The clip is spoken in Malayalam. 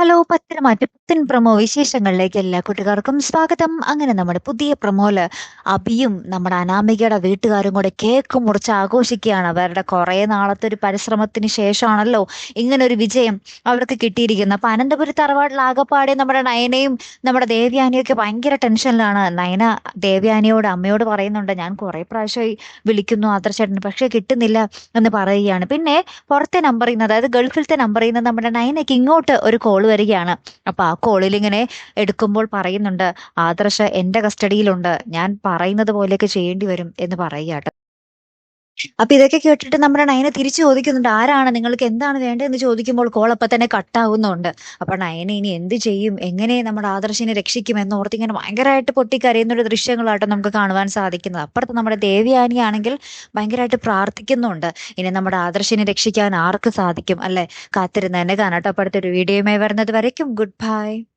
ഹലോ പത്തനംതിട്ട പുത്തൻ പ്രമോ വിശേഷങ്ങളിലേക്ക് എല്ലാ കൂട്ടുകാർക്കും സ്വാഗതം. അങ്ങനെ നമ്മുടെ പുതിയ പ്രമോൽ അബിയും നമ്മുടെ അനാമികയുടെ വീട്ടുകാരും കൂടെ കേക്ക് മുറിച്ച് ആഘോഷിക്കുകയാണ്. അവരുടെ കുറേ നാളത്തെ ഒരു പരിശ്രമത്തിന് ശേഷമാണല്ലോ ഇങ്ങനെ ഒരു വിജയം അവർക്ക് കിട്ടിയിരിക്കുന്നത്. അപ്പൊ അനന്തപുരി തറവാട്ടിൽ ആകപ്പാടെ നമ്മുടെ നയനയും നമ്മുടെ ദേവ്യാനിയും ഒക്കെ ഭയങ്കര ടെൻഷനിലാണ്. നയന ദേവ്യാനിയോട് അമ്മയോട് പറയുന്നുണ്ട് ഞാൻ കുറെ പ്രാവശ്യമായി വിളിക്കുന്നു ആദർശേട്ടന് പക്ഷെ കിട്ടുന്നില്ല എന്ന് പറയുകയാണ്. പിന്നെ പുറത്തെ നമ്പറിൽ നിന്ന് അതായത് ഗൾഫിലത്തെ നമ്പറിൽ നിന്ന് നമ്മുടെ നയനയ്ക്ക് ഇങ്ങോട്ട് ഒരു കോൾ വരികയാണ്. അപ്പൊ ആ കോളിൽ ഇങ്ങനെ എടുക്കുമ്പോൾ പറയുന്നുണ്ട് ആദർശ എന്റെ കസ്റ്റഡിയിലുണ്ട്. ഞാൻ പറയുന്നത് പോലെയൊക്കെ ചെയ്യേണ്ടി വരും എന്ന് പറയുകയാട്ടോ അപ്പൊ ഇതൊക്കെ കേട്ടിട്ട് നമ്മുടെ നയന തിരിച്ചു ചോദിക്കുന്നുണ്ട് ആരാണ് നിങ്ങൾക്ക് എന്താണ് വേണ്ടതെന്ന് ചോദിക്കുമ്പോൾ കോൾ അപ്പൊ തന്നെ കട്ടാവുന്നുണ്ട്. അപ്പൊ നയന ഇനി എന്ത് ചെയ്യും? എങ്ങനെ നമ്മുടെ ആദർശിനെ രക്ഷിക്കും എന്നോർത്ത് ഇങ്ങനെ ഭയങ്കരമായിട്ട് പൊട്ടിക്കരയുന്ന ഒരു ദൃശ്യങ്ങളാട്ടോ നമുക്ക് കാണുവാൻ സാധിക്കുന്നത്. അപ്പുറത്ത് നമ്മുടെ ദേവിയാനി ആണെങ്കിൽ ഭയങ്കരമായിട്ട് പ്രാർത്ഥിക്കുന്നുണ്ട്. ഇനി നമ്മുടെ ആദർശിനെ രക്ഷിക്കാൻ ആർക്ക് സാധിക്കും? അല്ലെ? കാത്തിരുന്ന് തന്നെ കാണാട്ടോ. അപ്പുറത്തെ ഒരു വീഡിയോയുമായി വരുന്നത് വരയ്ക്കും. Good bye.